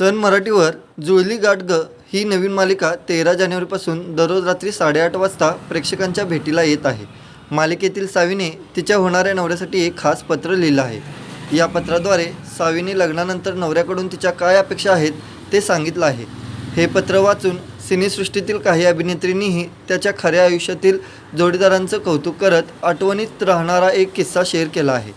सन मराठीवर जुळली गाठ ग ही नवीन मालिका तेरा जानेवारीपासून दररोज रात्री साडेआठ वाजता प्रेक्षकांच्या भेटीला येत आहे. मालिकेतील सावीने तिच्या होणाऱ्या नवऱ्यासाठी एक खास पत्र लिहिलं आहे. या पत्राद्वारे सावीने लग्नानंतर नवऱ्याकडून तिच्या काय अपेक्षा आहेत ते सांगितलं आहे. हे पत्र वाचून सिनेसृष्टीतील काही अभिनेत्रींनीही त्याच्या खऱ्या आयुष्यातील जोडीदारांचं कौतुक करत आठवणीत राहणारा एक किस्सा शेअर केला आहे.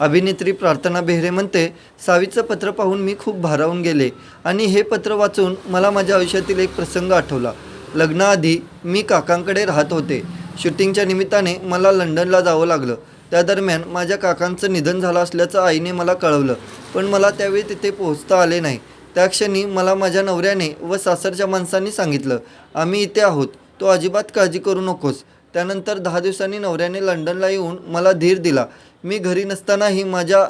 अभिनेत्री प्रार्थना बेहरे म्हणते सावीचं पत्र पाहून मी खूप भारावून गेले आणि हे पत्र वाचून मला माझ्या आयुष्यातील एक प्रसंग आठवला. लग्नाआधी मी काकांकडे राहत होते. शूटिंगच्या निमित्ताने मला लंडनला जावं लागलं. त्या दरम्यान माझ्या काकांचं निधन झालं असल्याचं आईने मला कळवलं पण मला त्यावेळी तिथे पोहोचता आले नाही. त्या क्षणी मला माझ्या नवऱ्याने व सासरच्या माणसांनी सांगितलं आम्ही इथे आहोत. तो अजिबात काळजी करू नकोस. त्यानंतर दहा दिवसांनी नवऱ्याने लंडनला येऊन मला धीर दिला. मी घरी नसतानाही माझ्या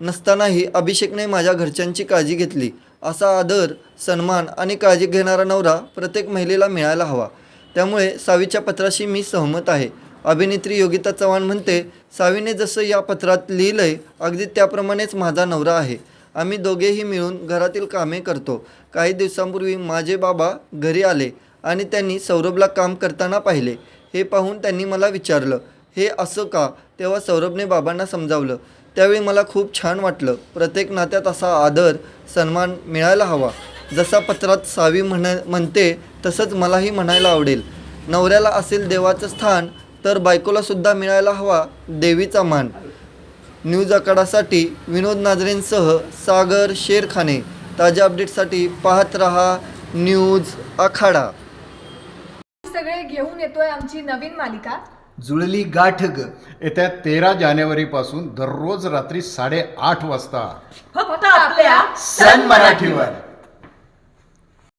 नसतानाही अभिषेकने माझ्या घरच्यांची काळजी घेतली. असा आदर सन्मान आणि काळजी घेणारा नवरा प्रत्येक महिलेला मिळायला हवा. त्यामुळे सावीच्या पत्राशी मी सहमत आहे. अभिनेत्री योगिता चव्हाण म्हणते सावीने जसं या पत्रात लिहिलंय अगदी त्याप्रमाणेच माझा नवरा आहे. आम्ही दोघेही मिळून घरातील कामे करतो. काही दिवसांपूर्वी माझे बाबा घरी आले आणि त्यांनी सौरभला काम करताना पाहिले. हे पाहून त्यांनी मला विचारलं हे असं का? तेव्हा सौरभने बाबांना समजावलं. त्यावेळी मला खूप छान वाटलं. प्रत्येक नात्यात असा आदर सन्मान मिळायला हवा. जसा पत्रात सावी म्हण म्हणते तसंच मलाही म्हणायला आवडेल. नवऱ्याला असेल देवाचं स्थान तर बायकोलासुद्धा मिळायला हवा देवीचा मान. न्यूज आखाडासाठी विनोद नाजरेंसह सागर शेरखाने. ताज्या अपडेटसाठी पाहत रहा न्यूज आखाडा. सगळे घेऊन येतोय आमची नवीन मालिका. जुळली गाठ ग. येत्या तेरा जानेवारीपासून दररोज रात्री साडेआठ वाजता. फक्त आपल्या सन मराठीवर.